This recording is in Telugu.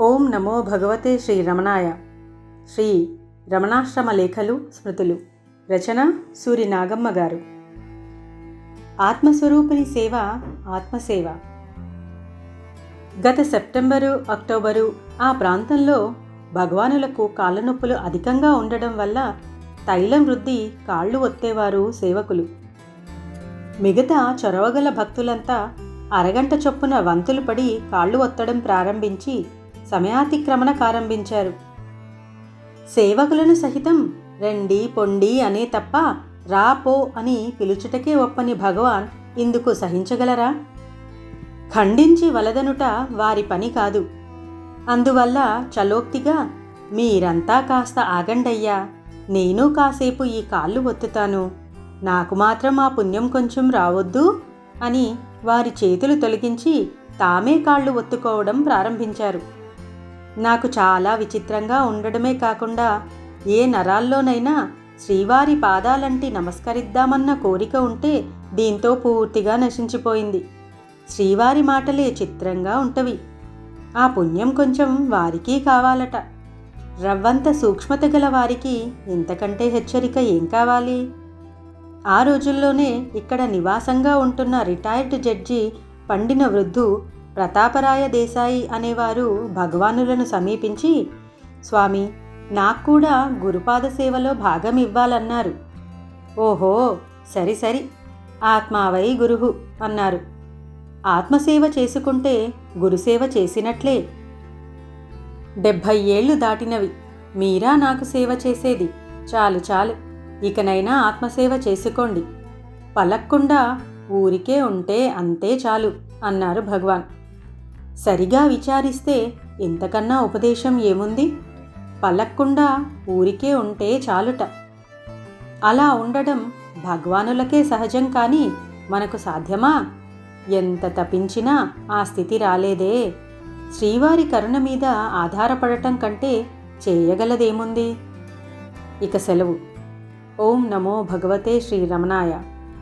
ఓం నమో భగవతే శ్రీ రమణాయ. శ్రీ రమణాశ్రమ లేఖలు స్మృతులు. రచన సూరి నాగమ్మ గారు. ఆత్మస్వరూపిణి సేవ ఆత్మసేవ. గత సెప్టెంబరు అక్టోబరు ఆ ప్రాంతంలో భగవానులకు కాళ్ళ నొప్పులు అధికంగా ఉండడం వల్ల తైలం వృద్ధి కాళ్ళు ఒత్తేవారు సేవకులు. మిగతా చొరవగల భక్తులంతా అరగంట చొప్పున వంతులు పడి కాళ్ళు ఒత్తడం ప్రారంభించి సమయాతిక్రమణ ప్రారంభించారు సేవకులను సహితం రండి పొండి అనే తప్ప రా పో అని పిలుచుటకే ఒప్పని భగవాన్ ఇందుకు సహించగలరా? ఖండించి వలదనుట వారి పని కాదు. అందువల్ల చలోక్తిగా మీరంతా కాస్త ఆగండయ్యా. నేను కాసేపు ఈ కాళ్ళు ఒత్తుతాను. నాకు మాత్రం ఆ పుణ్యం కొంచెం రావద్దు అని వారి చేతులు తొలగించి తామే కాళ్ళు ఒత్తుకోవడం ప్రారంభించారు. నాకు చాలా విచిత్రంగా ఉండడమే కాకుండా ఏ నరాల్లోనైనా శ్రీవారి పాదాలంటి నమస్కరిద్దామన్న కోరిక ఉంటే దీంతో పూర్తిగా నశించిపోయింది. శ్రీవారి మాటలే చిత్రంగా ఉంటవి. ఆ పుణ్యం కొంచెం వారికి కావాలట. రవ్వంత సూక్ష్మత గల వారికి ఇంతకంటే హెచ్చరిక ఏం కావాలి? ఆ రోజుల్లోనే ఇక్కడ నివాసంగా ఉంటున్న రిటైర్డ్ జడ్జి పండిన వృద్ధు ప్రతాపరాయ దేశాయి అనేవారు భగవానులను సమీపించి స్వామి నాకు కూడా గురుపాద సేవలో భాగం ఇవ్వాలన్నారు. ఓహో సరి సరి ఆత్మావై గురుహు అన్నారు. ఆత్మసేవ చేసుకుంటే గురుసేవ చేసినట్లే. డెబ్భై ఏళ్ళు దాటినవి మీరా నాకు సేవ చేసేది. చాలు చాలు ఇకనైనా ఆత్మసేవ చేసుకోండి. పలక్కుండా ఊరికే ఉంటే అంతే చాలు అన్నారు భగవాన్. సరిగా విచారిస్తే ఇంతకన్నా ఉపదేశం ఏముంది? పలక్కుండా ఊరికే ఉంటే చాలుట. అలా ఉండడం భగవానులకే సహజం కానీ మనకు సాధ్యమా? ఎంత తపించినా ఆ స్థితి రాలేదే. శ్రీవారి కరుణ మీద ఆధారపడటం కంటే చేయగలదేముంది? ఇక సెలవు. ఓం నమో భగవతే శ్రీ రమణాయ